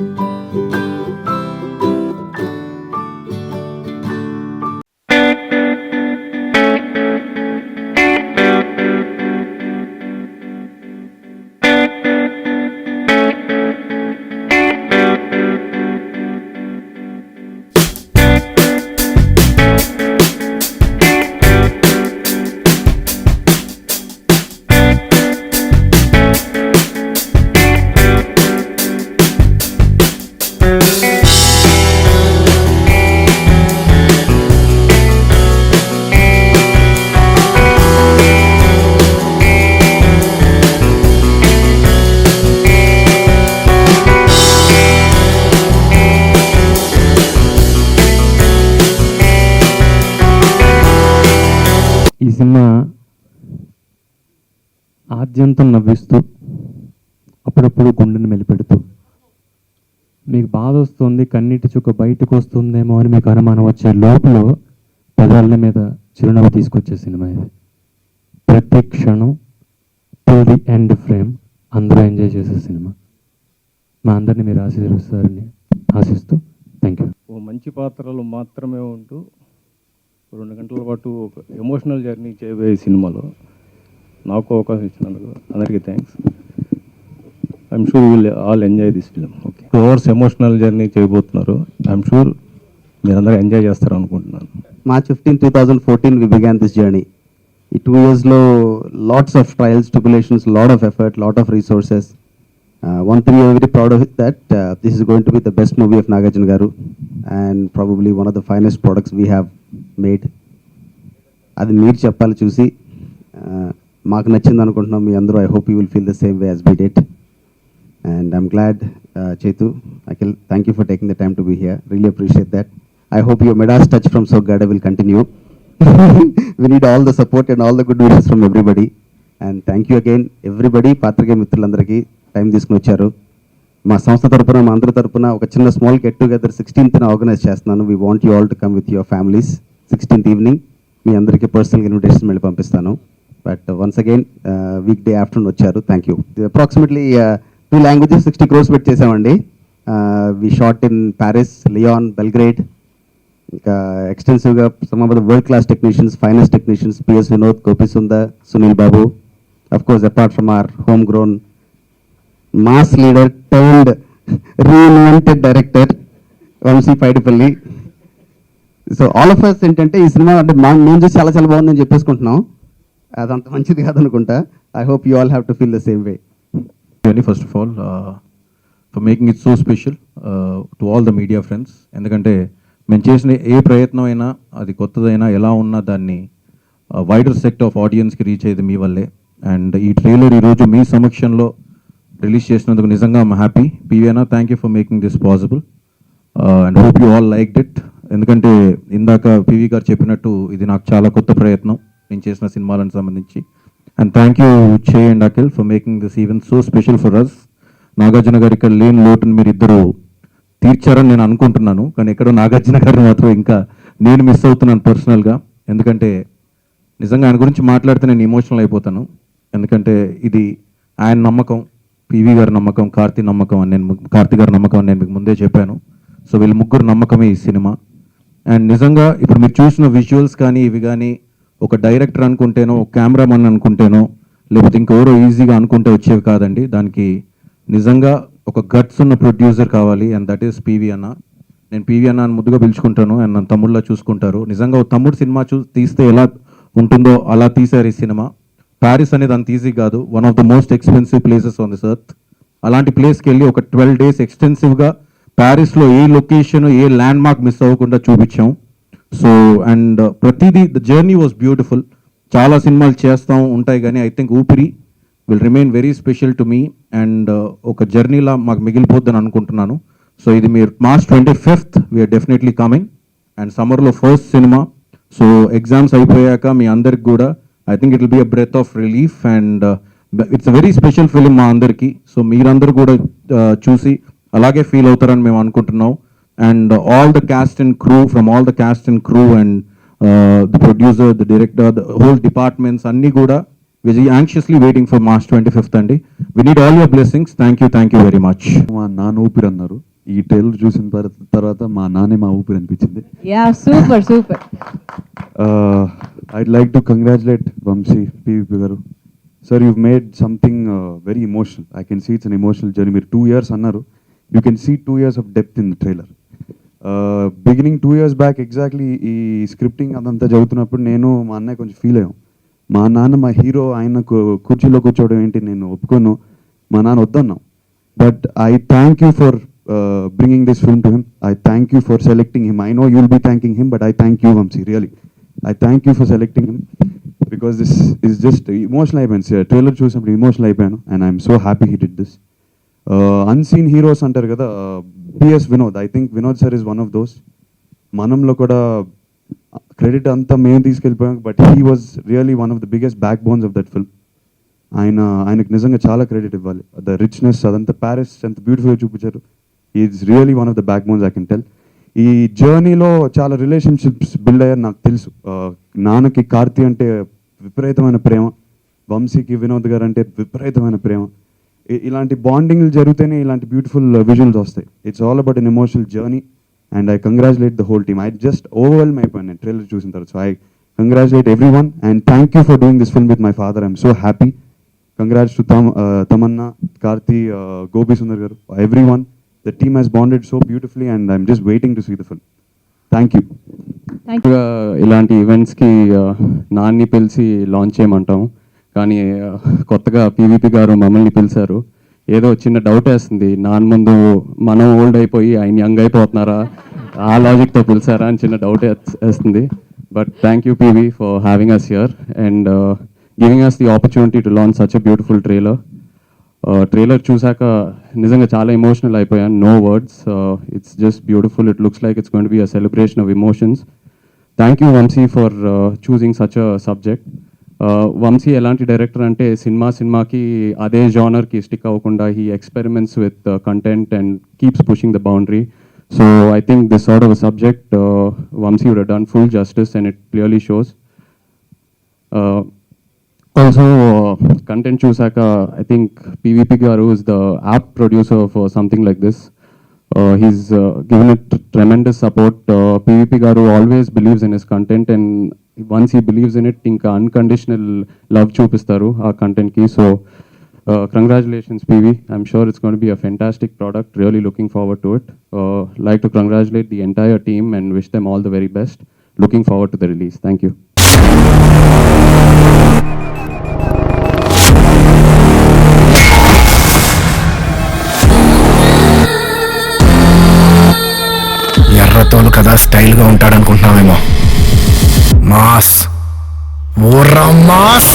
ఈ సినిమా ఆద్యంతం నవ్విస్తూ అప్పుడప్పుడు గుండెని మెలిపెడుతూ. మీకు బాధ వస్తుంది కన్నీటి చుక్క బయటకు వస్తుందేమో అని మీకు అనుమానం వచ్చే లోపల పెదాల మీద చిరునవ్వు తీసుకొచ్చే సినిమా ఇది. ప్రతి క్షణం టిల్ ది ఎండ్ ఫ్రేమ్ అందరూ ఎంజాయ్ చేసే సినిమా. మా అందరినీ మీరు ఆశీర్వదిస్తారని ఆశిస్తూ థ్యాంక్ యూ ఓ మంచి పాత్రలు మాత్రమే ఉంటూ రెండు గంటల పాటు ఒక ఎమోషనల్ జర్నీ చేయబోయే సినిమాలో నాకు అవకాశం ఇచ్చినందుకు అందరికీ thanks I'm sure will all enjoy this film okay two hours emotional journey చేయబోతున్నారు. ఐఎమ్ షూర్ మీరందరూ ఎంజాయ్ చేస్తారు అనుకుంటున్నాను March fifteen two thousand fourteen we began this journey ఈ టూ ఇయర్స్లో lots of trials tribulations lot of effort lot of resources one thing very proud of that this is going to be the best movie of Nagarjuna garu and probably one of the finest products we have made అది మీరు చెప్పాలి చూసి మాకు నచ్చింది అనుకుంటున్నాం మీ అందరూ. I hope you will feel the same way as be date and I'm glad Chaitu Akhil thank you for taking the time to be here really appreciate that I hope you made us touch from so god will continue we need all the support and all the good wishes from everybody and thank you again everybody పాత్రికే మిత్రులందరికీ time తీసుకుని వచ్చారు. మా సంస్థ తరఫున మా అందరి తరఫున ఒక చిన్న small get together sixteenth organize చేస్తున్నాను. We want you all to come with your families sixteenth evening మీ అందరికీ పర్సనల్ ఇన్విటేషన్ మళ్ళీ పంపిస్తాను. But once again week day afternoon వచ్చారు. Thank you approximately two languages sixty crores పెట్టి చేసామండి we shot in Paris Lyon Belgrade ఇంకా ఎక్స్టెన్సివ్గా some of the world class technicians finest technicians PS Vinod Gopi Sundar Sunil Babu of course apart from R home grown mass leader turned reinvented director Vamshi Paidipally so all of us ఏంటంటే ఈ cinema అంటే మా మేము చూసి చాలా చాలా బాగుందని చెప్పేసుకుంటున్నాం. అదంత మంచిది కాదనుకుంటా. I hope you all have to feel the same way very first of all for making it so special to all the media friends ఎందుకంటే మేము చేసిన ఏ ప్రయత్నం అయినా అది కొత్తదైనా ఎలా ఉన్నా దాన్ని వైడర్ సెక్ట్ ఆఫ్ ఆడియన్స్కి రీచ్ అయ్యేది మీ వల్లే. అండ్ ఈ ట్రైలర్ ఈరోజు మీ సమక్షంలో రిలీజ్ చేసినందుకు నిజంగా I'm happy పీవీనా thank you for making this possible and hope you all like it ఎందుకంటే ఇందాక పివి గారు చెప్పినట్టు ఇది నాకు చాలా కొత్త ప్రయత్నం. నేను చేసిన సినిమాలకు సంబంధించి. And thank you Chay and Akhil for making this even so special for us Nagarjuna garu ఇక్కడ లేని లోటుని మీరు ఇద్దరు తీర్చారని నేను అనుకుంటున్నాను. కానీ ఎక్కడో నాగార్జున గారిని మాత్రం ఇంకా నేను మిస్ అవుతున్నాను పర్సనల్గా ఎందుకంటే నిజంగా ఆయన గురించి మాట్లాడితే నేను ఇమోషనల్ అయిపోతాను. ఎందుకంటే ఇది ఆయన నమ్మకం పివి గారి నమ్మకం కార్తీ నమ్మకం అని నేను కార్తీ గారి నమ్మకం అని నేను మీకు ముందే చెప్పాను. సో వీళ్ళ ముగ్గురు నమ్మకమే ఈ సినిమా. అండ్ నిజంగా ఇప్పుడు మీరు చూసిన విజువల్స్ కానీ ఇవి కానీ ఒక డైరెక్టర్ అనుకుంటేనో ఒక కెమెరామన్ అనుకుంటేనో లేకపోతే ఇంకెవరో ఈజీగా అనుకుంటే వచ్చేవి కాదండి. దానికి నిజంగా ఒక గట్స్ ఉన్న ప్రొడ్యూసర్ కావాలి అండ్ దట్ ఈస్ పీవీ అన్న నేను పీవీ అన్న అని ముద్దుగా పిలుచుకుంటాను అండ్ నన్ను తమ్ముళ్ళ చూసుకుంటారు. నిజంగా ఒక తమ్ముడు సినిమా చూ తీస్తే ఎలా ఉంటుందో అలా తీశారు ఈ సినిమా. ప్యారిస్ అనేది అంత ఈజీ కాదు. One of the most expensive places on this అలాంటి ప్లేస్కి వెళ్ళి ఒక ట్వెల్వ్ డేస్ ఎక్స్టెన్సివ్గా ప్యారిస్లో a location a land mark miss అవ్వకుండా చూపించాం. సో అండ్ ప్రతిదీ ద జర్నీ వాజ్ బ్యూటిఫుల్. చాలా సినిమాలు చేస్తాం ఉంటాయి కానీ I think Oopiri will remain very special to me. And uh, ఒక జర్నీలా మాకు మిగిలిపోద్దని అనుకుంటున్నాను. సో ఇది మీరు March twenty fifth we are definitely coming and సమ్మర్లో ఫస్ట్ సినిమా. సో ఎగ్జామ్స్ అయిపోయాక మీ అందరికి కూడా I think it will be a breath of relief and it's very special film మా అందరికీ. సో మీరందరూ కూడా uh, చూసి అలాగే ఫీల్ అవుతారని మేము అనుకుంటున్నాం. And all the cast and crew from all the cast and crew and the producer the director the whole departments అన్నీ కూడా is anxiously waiting for March twenty fifth అండి. We need all your blessings thank you thank you very much మా నాన్న ఊపిరి అన్నారు. ఈ trailer చూసిన తర- తర్వాత మా నాన్నే మా ఊపిరి అనిపించింది. Ya super super I'd like to congratulate Vamshi PVP garu. Sir you made something very emotional I can see it's an emotional journey మీరు టూ ఇయర్స్ అన్నారు. You can see two years of depth in the trailer beginning two years back exactly ఈ scripting అదంతా చదువుతున్నప్పుడు నేను మా అన్నయ్య కొంచెం feel అయ్యాం. మా నాన్న మా హీరో ఆయన కుర్చీలో కూర్చోవడం ఏంటి నేను ఒప్పుకోను. మా నాన్న వద్దన్నాం. But I thank you for bringing this film to him I thank you for selecting him I know you'll be thanking him but I thank you Vamshi really I thank you for selecting him because this is just emotional అయిపోయాను trailer చూసినప్పుడు emotional అయిపోయాను and I'm so happy he did this Uh, unseen heroes అంటారు కదా PS Vinod I think Vinod sir is one of those మనంలో కూడా uh, credit అంతా మేము తీసుకెళ్ళిపోయాం but he was really one of the biggest back bones of that film ఆయన ఆయనకు నిజంగా చాలా credit ఇవ్వాలి. ద రిచ్నెస్ అదంతా ప్యారిస్ ఎంత బ్యూటిఫుల్గా చూపించారు. Is really one of the back bones I can tell ఈ జర్నీలో చాలా రిలేషన్షిప్స్ బిల్డ్ అయ్యారు నాకు తెలుసు. Uh, నాన్నకి కార్తీ అంటే విపరీతమైన ప్రేమ వంశీకి వినోద్ గారు అంటే విపరీతమైన ప్రేమ. ఇలాంటి బాండింగ్లు జరిగితేనే ఇలాంటి బ్యూటిఫుల్ విజువల్స్ వస్తాయి. It's all about an emotional journey and I congratulate the whole team I just overwhelm అయిపోయాను నేను ట్రైలర్ చూసిన తర్వాత. So I congratulate everyone and thank you for doing this film with my father I'm so happy congrats to తమ్ Tamannaah Karthi Gopi Sundar garu everyone the team has bonded so beautifully and I'm just waiting to see the film thank you ఇలాంటి ఈవెంట్స్కి నాన్ని పిలిచి launch చేయమంటాం కానీ కొత్తగా PVP గారు మమ్మల్ని పిలిచారు. ఏదో చిన్న డౌట్ వేస్తుంది. నాన్న ముందు మనం ఓల్డ్ అయిపోయి ఆయన యంగ్ అయిపోతున్నారా? ఆ లాజిక్తో పిలిచారా అని చిన్న డౌట్ వేస్తుంది. But thank you PV for having us here and giving us the opportunity to launch such a beautiful trailer trailer చూసాక నిజంగా చాలా ఎమోషనల్ అయిపోయాను. No words it's just beautiful it looks like it's gonna be a celebration of emotions thank you Vamshi for choosing such a subject Vamshi ఎలాంటి director అంటే cinema సినిమాకి అదే జానర్కి stick అవ్వకుండా he experiments with content and keeps pushing the boundary. So I think this sort of subject Vamshi would done full justice and it clearly shows. Also content చూసాక I think PVP garu is the apt producer of something like this. He's given it tremendous support. PVP garu always believes in his content and once he believes in it ఇంకా unconditional love చూపిస్తారు ఆ కంటెంట్కి so congratulations PV I'm sure it's gonna be a fantastic product really looking forward to it like to congratulate the entire team and wish them all the very best looking forward to the release thank you ఎర్రతోలు కదా స్టైల్గా ఉంటాడనుకుంటున్నామేమో mass ఊర్రా mass